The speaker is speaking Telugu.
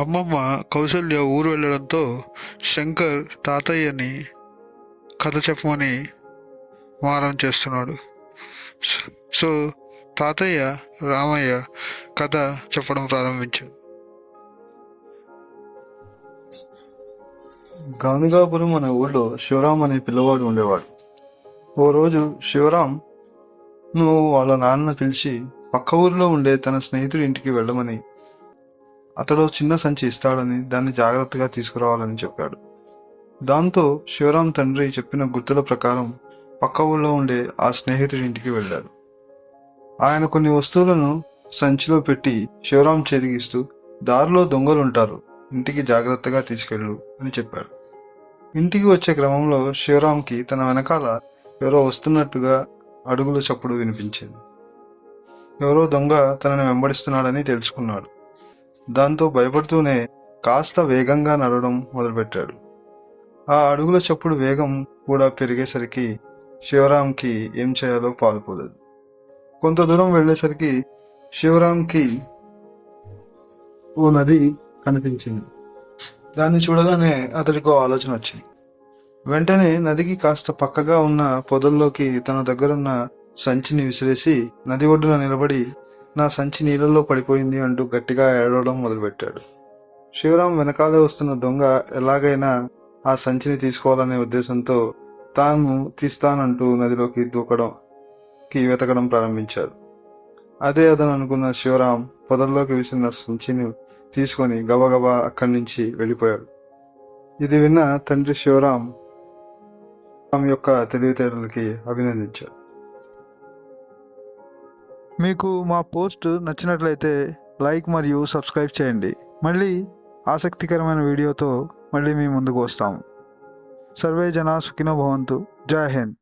అమ్మమ్మ కౌశల్య ఊరు వెళ్ళడంతో శంకర్ తాతయ్యని కథ చెప్పమని మారం చేస్తున్నాడు. సో తాతయ్య రామయ్య కథ చెప్పడం ప్రారంభించాడు గానుగాపురం అనే ఊళ్ళో శివరాం అనే పిల్లవాడు ఉండేవాడు. ఓ రోజు శివరాం నువ్వు వాళ్ళ నాన్న పిలిచి పక్క ఊరిలో ఉండే తన స్నేహితుడి ఇంటికి వెళ్ళమని అతడు చిన్న సంచి ఇస్తాడని దాన్ని జాగ్రత్తగా తీసుకురావాలని చెప్పాడు. దాంతో శివరాం తండ్రి చెప్పిన గుర్తుల ప్రకారం పక్క ఊళ్ళో ఉండే ఆ స్నేహితుడి ఇంటికి వెళ్ళాడు. ఆయన కొన్ని వస్తువులను సంచిలో పెట్టి శివరాం చేదిగిస్తూ దారిలో దొంగలుంటారు ఇంటికి జాగ్రత్తగా తీసుకెళ్ళు అని చెప్పాడు. ఇంటికి వచ్చే క్రమంలో శివరాంకి తన వెనకాల ఎవరో వస్తున్నట్టుగా అడుగుల చప్పుడు వినిపించింది. ఎవరో దొంగ తనని వెంబడిస్తున్నాడని తెలుసుకున్నాడు. దాంతో భయపడుతూనే కాస్త వేగంగా నడవడం మొదలుపెట్టాడు. ఆ అడుగుల చప్పుడు వేగం కూడా పెరిగేసరికి శివరాంకి ఏం చేయాలో పాలుపోలేదు. కొంత దూరం వెళ్ళేసరికి శివరాంకి ఓ నది కనిపించింది. దాన్ని చూడగానే అతడికి ఓ ఆలోచన వచ్చింది. వెంటనే నదికి కాస్త పక్కగా ఉన్న పొదల్లోకి తన దగ్గరున్న సంచిని విసిరేసి నది ఒడ్డున నిలబడి నా సంచి నీళ్ళలో పడిపోయింది అంటూ గట్టిగా ఏడవడం మొదలుపెట్టాడు. శివరాం వెనకాలే వస్తున్న దొంగ ఎలాగైనా ఆ సంచిని తీసుకోవాలనే ఉద్దేశంతో తాను తీస్తానంటూ నదిలోకి దూకడంకి వెతకడం ప్రారంభించాడు. అదే అతను అనుకున్న శివరాం పొదల్లోకి విసిరిన సంచిని తీసుకొని గబగబా అక్కడి నుంచి వెళ్ళిపోయాడు. ఇది విన్న తండ్రి శివరాం యొక్క తెలివితేటలకి అభినందించాడు. మీకు మా పోస్ట్ నచ్చినట్లయితే లైక్ మరియు సబ్స్క్రైబ్ చేయండి. మళ్ళీ ఆసక్తికరమైన వీడియోతో మళ్ళీ మీ ముందుకు వస్తాము సర్వే జనా సుఖినో భవంతు. జై హింద్.